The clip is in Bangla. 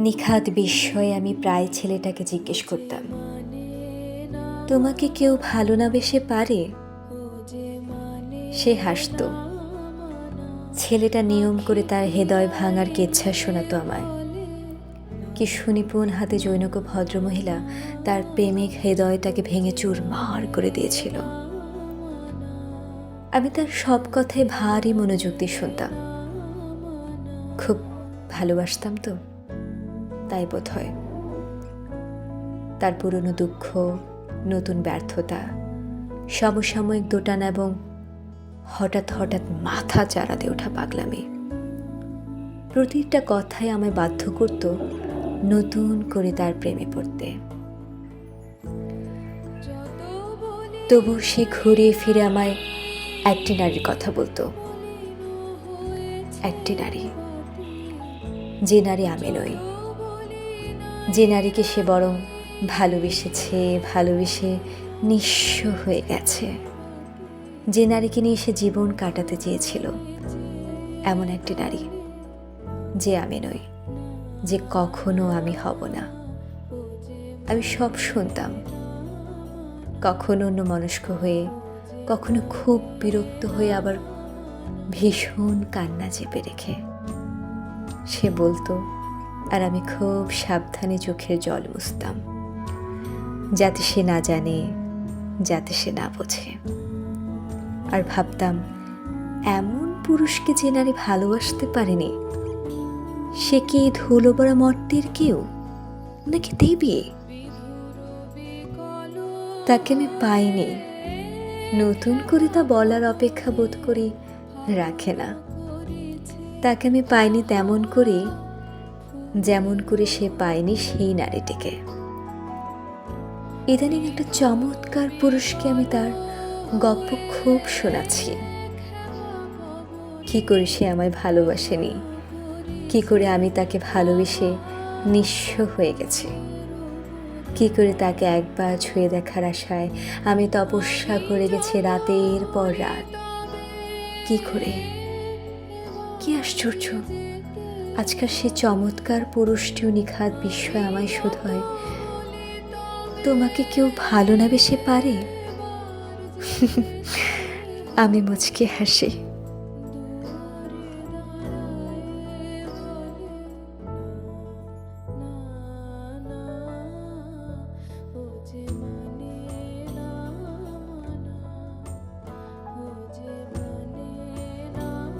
নিখাত বিস্ময়ে আমি প্রায় ছেলেটাকে জিজ্ঞেস করতাম, তোমাকে কেউ ভালো না বেসে পারে? সে হাসতো। ছেলেটা নিয়ম করে তার হৃদয় ভাঙার কেচ্ছা শোনাতো আমায়। কি সুনিপুণ হাতে জৈনক ভদ্রমহিলা তার প্রেমিক হৃদয়টাকে ভেঙে চুরমার করে দিয়েছিল। আমি তার সব কথায় ভারী মনোযোগ দিয়ে শুনতাম। খুব ভালোবাসতাম তো। তাই বোধ হয় তার পুরনো দুঃখ, নতুন ব্যর্থতা, সমসাময়িক দোটানা এবং হঠাৎ হঠাৎ মাথা চারাতে ওঠা পাগলামি। প্রতিটা কথাই আমায় বাধ্য করত নতুন করে তার প্রেমে পড়তে। তবু সে ঘুরে ফিরে আমায় একটি নারীর কথা বলতো। একটি নারী। যে নারী আমি নই। যে নারীকে সে বরং ভালোবেসেছে, ভালোবেসে নিঃস্ব হয়ে গেছে। যে নারীকে নিয়ে সে জীবন কাটাতে চেয়েছিল, এমন একটি নারী যে আমি নই, যে কখনো আমি হব না। আমি সব শুনতাম। কখনো অন্য মনস্ক হয়ে, কখনো খুব বিরক্ত হয়ে আবার ভীষণ কান্না চেপে রেখে। সে বলতো আর আমি খুব সাবধানে চোখের জল মুছতাম, যাতে সে না জানে, যাতে সে না বোঝে। আর ভাবতাম, এমন পুরুষকে যে নারী ভালোবাসতে পারেনি, সে কি ধুলো বড়া মর্তের কেউ, নাকি দেবী? তাকে আমি পাইনি। নতুন করে তা বলার অপেক্ষা বোধ করি রাখে না। তাকে আমি পাইনি তেমন করে যেমন করে সে পায়নি সেই নারীটিকে। ইদানিং একটা চমৎকার পুরুষকে আমি তার গল্প খুব শোনাচ্ছি। কি করে সে আমায় ভালোবাসেনি? কি করে আমি তাকে ভালোবেসে নিঃস্ব হয়ে গেছি? কি করে তাকে একবার ছুঁয়ে দেখার আশায় আমি তপস্যা করে গেছি রাতের পর রাত? কি করে? কি আশ্চর্য! আজকাল সে চমৎকার পুরুষটিও নিখাত বিস্ময় আমায় শোধ হয়। তোমাকে কেউ ভালো না বেশি পারে? আমি মুচকে হাসি।